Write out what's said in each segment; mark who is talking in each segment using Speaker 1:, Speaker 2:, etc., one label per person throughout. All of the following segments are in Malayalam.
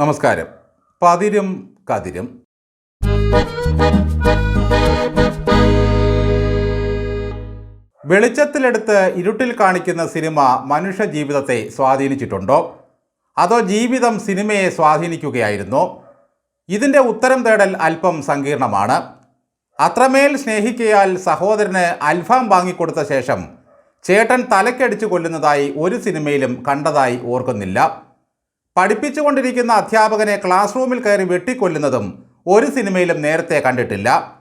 Speaker 1: നമസ്കാരം. പതിരും കതിരും. വെളിച്ചത്തിലെടുത്ത് ഇരുട്ടിൽ കാണിക്കുന്ന സിനിമ മനുഷ്യ ജീവിതത്തെ സ്വാധീനിച്ചിട്ടുണ്ടോ? അതോ ജീവിതം സിനിമയെ സ്വാധീനിക്കുകയായിരുന്നോ? ഇതിന്റെ ഉത്തരം തേടൽ അല്പം സങ്കീർണമാണ്. അത്രമേൽ സ്നേഹിക്കയാൽ സഹോദരന് അൽഫാം വാങ്ങിക്കൊടുത്ത ശേഷം ചേട്ടൻ തലക്കടിച്ചു കൊല്ലുന്നതായി ഒരു സിനിമയിലും കണ്ടതായി ഓർക്കുന്നില്ല. പഠിപ്പിച്ചുകൊണ്ടിരിക്കുന്ന അധ്യാപകനെ ക്ലാസ് റൂമിൽ കയറി വെട്ടിക്കൊല്ലുന്നതും ഒരു സിനിമയിലും നേരത്തെ കണ്ടിട്ടില്ല.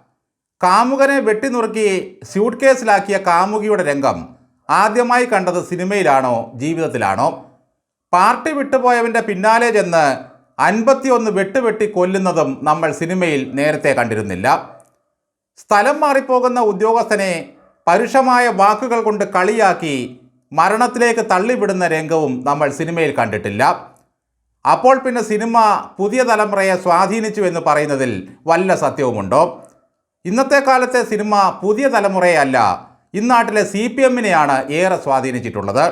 Speaker 1: കാമുകനെ വെട്ടിനുറുക്കി സ്യൂട്ട് കേസിലാക്കിയ കാമുകിയുടെ രംഗം ആദ്യമായി കണ്ടത് സിനിമയിലാണോ ജീവിതത്തിലാണോ? പാർട്ടി വിട്ടുപോയവന്റെ പിന്നാലെ ചെന്ന് അൻപത്തിയൊന്ന് വെട്ടുവെട്ടി കൊല്ലുന്നതും നമ്മൾ സിനിമയിൽ നേരത്തെ കണ്ടിരുന്നില്ല. സ്ഥലം മാറിപ്പോകുന്ന ഉദ്യോഗസ്ഥനെ പരുഷമായ വാക്കുകൾ കൊണ്ട് കളിയാക്കി മരണത്തിലേക്ക് തള്ളിവിടുന്ന രംഗവും നമ്മൾ സിനിമയിൽ കണ്ടിട്ടില്ല. അപ്പോൾ പിന്നെ സിനിമ പുതിയ തലമുറയെ സ്വാധീനിച്ചു എന്ന് പറയുന്നതിൽ വല്ല സത്യവുമുണ്ടോ? ഇന്നത്തെ കാലത്തെ സിനിമ പുതിയ തലമുറയല്ല. ഇന്നാട്ടിലെ സി പി എമ്മിനെയാണ് ഏറെ സ്വാധീനിച്ചിട്ടുള്ളത്.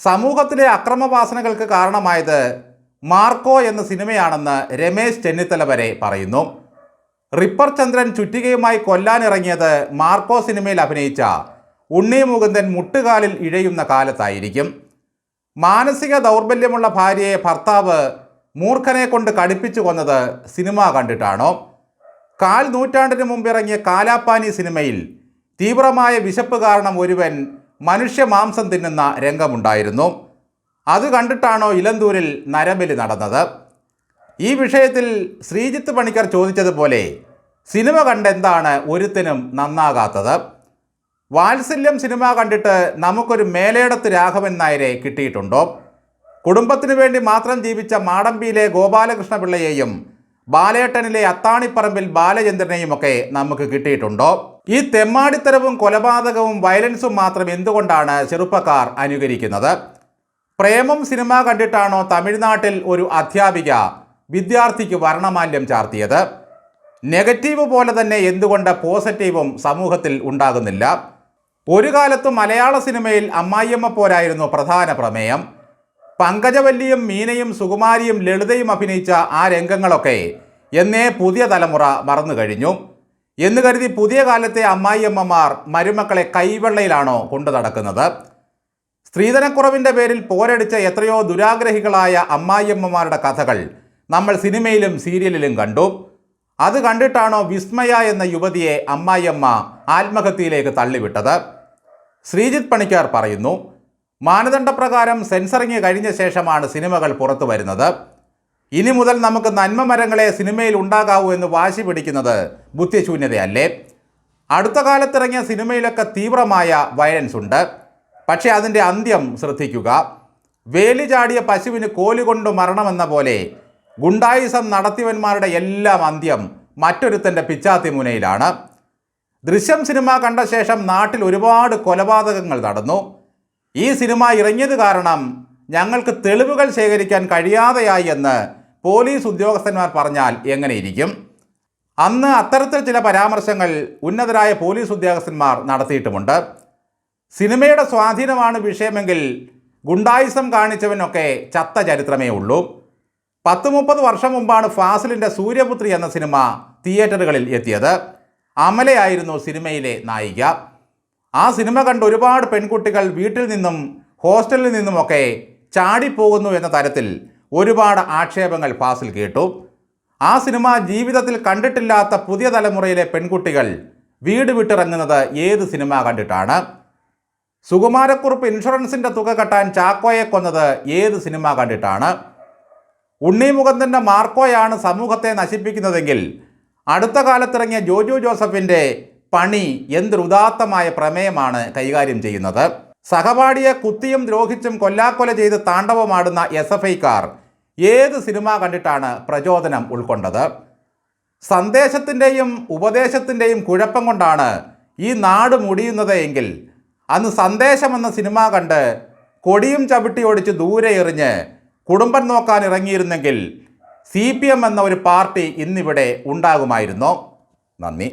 Speaker 1: സമൂഹത്തിലെ അക്രമവാസനകൾക്ക് കാരണമായത് മാർക്കോ എന്ന സിനിമയാണെന്ന് രമേശ് ചെന്നിത്തല വരെ പറയുന്നു. റിപ്പർ ചന്ദ്രൻ ചുറ്റികയുമായി കൊല്ലാനിറങ്ങിയത് മാർക്കോ സിനിമയിൽ അഭിനയിച്ച ഉണ്ണി മുകുന്ദൻ മുട്ടുകാലിൽ ഇഴയുന്ന കാലത്തായിരിക്കും. മാനസിക ദൗർബല്യമുള്ള ഭാര്യയെ ഭർത്താവ് മൂർഖനെ കൊണ്ട് കടുപ്പിച്ചു കൊന്നത് സിനിമ കണ്ടിട്ടാണോ? കാൽ നൂറ്റാണ്ടിന് മുമ്പിറങ്ങിയ കാലാപ്പാനി സിനിമയിൽ തീവ്രമായ വിശപ്പ് കാരണം ഒരുവൻ മനുഷ്യ മാംസം തിന്നുന്ന രംഗമുണ്ടായിരുന്നു. അത് കണ്ടിട്ടാണോ ഇലന്തൂരിൽ നരബലി നടന്നത്? ഈ വിഷയത്തിൽ ശ്രീജിത്ത് പണിക്കർ ചോദിച്ചതുപോലെ സിനിമ കണ്ടെന്താണ് ഒരുത്തിനും നന്നാകാത്തത്? വാത്സല്യം സിനിമ കണ്ടിട്ട് നമുക്കൊരു മേലേടത്ത് രാഘവൻ നായരെ കിട്ടിയിട്ടുണ്ടോ? കുടുംബത്തിനു വേണ്ടി മാത്രം ജീവിച്ച മാടമ്പിയിലെ ഗോപാലകൃഷ്ണ പിള്ളയെയും ബാലേട്ടനിലെ അത്താണിപ്പറമ്പിൽ ബാലചന്ദ്രനെയും ഒക്കെ നമുക്ക് കിട്ടിയിട്ടുണ്ടോ? ഈ തെമ്മാടിത്തരവും കൊലപാതകവും വയലൻസും മാത്രം എന്തുകൊണ്ടാണ് ചെറുപ്പക്കാർ അനുകരിക്കുന്നത്? പ്രേമം സിനിമ കണ്ടിട്ടാണോ തമിഴ്നാട്ടിൽ ഒരു അധ്യാപിക വിദ്യാർത്ഥിക്ക് വർണമാല്യം ചാർത്തിയത്? നെഗറ്റീവ് പോലെ തന്നെ എന്തുകൊണ്ട് പോസിറ്റീവും സമൂഹത്തിൽ ഉണ്ടാകുന്നില്ല? ഒരു കാലത്ത് മലയാള സിനിമയിൽ അമ്മായിയമ്മ പോരായിരുന്നു പ്രധാന പ്രമേയം. പങ്കജവല്ലിയും മീനയും സുകുമാരിയും ലളിതയും അഭിനയിച്ച ആ രംഗങ്ങളൊക്കെ എന്നേ പുതിയ തലമുറ മറന്നു കഴിഞ്ഞു. എന്ന് കരുതി പുതിയ കാലത്തെ അമ്മായിയമ്മമാർ മരുമക്കളെ കൈവെള്ളയിലാണോ കൊണ്ടു നടക്കുന്നത്. സ്ത്രീധനക്കുറവിന്റെ പേരിൽ പോരടിച്ച എത്രയോ ദുരാഗ്രഹികളായ അമ്മായിയമ്മമാരുടെ കഥകൾ നമ്മൾ സിനിമയിലും സീരിയലിലും കണ്ടു. അത് കണ്ടിട്ടാണോ വിസ്മയ എന്ന യുവതിയെ അമ്മായിയമ്മ ആത്മഹത്യയിലേക്ക് തള്ളിവിട്ടത്? ശ്രീജിത്ത് പണിക്കാർ പറയുന്നു മാനദണ്ഡപ്രകാരം സെൻസറിങ് കഴിഞ്ഞ ശേഷമാണ് സിനിമകൾ പുറത്തു വരുന്നത്. ഇനി മുതൽ നമുക്ക് നന്മ മരങ്ങളെ സിനിമയിൽ ഉണ്ടാകാവൂ എന്ന് വാശി പിടിക്കുന്നത് ബുദ്ധിശൂന്യതയല്ലേ? അടുത്ത കാലത്തിറങ്ങിയ സിനിമയിലൊക്കെ തീവ്രമായ വയലൻസ് ഉണ്ട്. പക്ഷേ അതിന്റെ അന്ത്യം ശ്രദ്ധിക്കുക. വേലി ചാടിയ പശുവിന് കോലുകൊണ്ട് മരണമെന്ന പോലെ ഗുണ്ടായിസം നടത്തിയവന്മാരുടെ എല്ലാം അന്ത്യം മറ്റൊരുത്തന്റെ പിച്ചാത്തി മുനയിലാണ്. ദൃശ്യം സിനിമ കണ്ട ശേഷം നാട്ടിൽ ഒരുപാട് കൊലപാതകങ്ങൾ നടന്നു. ഈ സിനിമ ഇറങ്ങിയത് കാരണം ഞങ്ങൾക്ക് തെളിവുകൾ ശേഖരിക്കാൻ കഴിയാതെയായി എന്ന് പോലീസ് ഉദ്യോഗസ്ഥന്മാർ പറഞ്ഞാൽ എങ്ങനെയിരിക്കും? അന്ന് അത്തരത്തിൽ ചില പരാമർശങ്ങൾ ഉന്നതരായ പോലീസ് ഉദ്യോഗസ്ഥന്മാർ നടത്തിയിട്ടുമുണ്ട്. സിനിമയുടെ സ്വാധീനമാണ് വിഷയമെങ്കിൽ ഗുണ്ടായിസം കാണിച്ചവനൊക്കെ ചത്ത ചരിത്രമേ ഉള്ളൂ. പത്ത് മുപ്പത് വർഷം മുമ്പാണ് ഫാസിലിന്റെ സൂര്യപുത്രി എന്ന സിനിമ തിയേറ്ററുകളിൽ എത്തിയത്. അമലയായിരുന്നു സിനിമയിലെ നായിക. ആ സിനിമ കണ്ട് ഒരുപാട് പെൺകുട്ടികൾ വീട്ടിൽ നിന്നും ഹോസ്റ്റലിൽ നിന്നുമൊക്കെ ചാടിപ്പോകുന്നു എന്ന തരത്തിൽ ഒരുപാട് ആക്ഷേപങ്ങൾ ഫാസിൽ കേട്ടു. ആ സിനിമ ജീവിതത്തിൽ കണ്ടിട്ടില്ലാത്ത പുതിയ തലമുറയിലെ പെൺകുട്ടികൾ വീട് വിട്ടിറങ്ങുന്നത് ഏത് സിനിമ കണ്ടിട്ടാണ്? സുകുമാരക്കുറുപ്പ് ഇൻഷുറൻസിന്റെ തുക കെട്ടാൻ ചാക്കോയെ കൊന്നത് ഏത് സിനിമ കണ്ടിട്ടാണ്? ഉണ്ണി മുകുന്ദന്റെ മാർക്കോയാണ് സമൂഹത്തെ നശിപ്പിക്കുന്നതെങ്കിൽ അടുത്ത കാലത്തിറങ്ങിയ ജോജു ജോസഫിന്റെ പണി എന്തൊരുദാത്തമായ പ്രമേയമാണ് കൈകാര്യം ചെയ്യുന്നത്? സഹപാഠിയെ കുത്തിയും ദ്രോഹിച്ചും കൊല്ലാക്കൊല ചെയ്ത് താണ്ഡവമാടുന്ന എസ് എഫ് ഐക്കാർ ഏത് സിനിമ കണ്ടിട്ടാണ് പ്രചോദനം ഉൾക്കൊണ്ടത്? സന്ദേശത്തിന്റെയും ഉപദേശത്തിന്റെയും കുഴപ്പം കൊണ്ടാണ് ഈ നാട് മുടിയുന്നത് എങ്കിൽ അന്ന് സന്ദേശം എന്ന സിനിമ കണ്ട് കൊടിയും ചവിട്ടി ഓടിച്ച് ദൂരെ എറിഞ്ഞ് കുടുംബം നോക്കാൻ ഇറങ്ങിയിരുന്നെങ്കിൽ സി പി എം എന്ന ഒരു പാർട്ടി ഇന്നിവിടെ ഉണ്ടാകുമായിരുന്നോ. നന്ദി.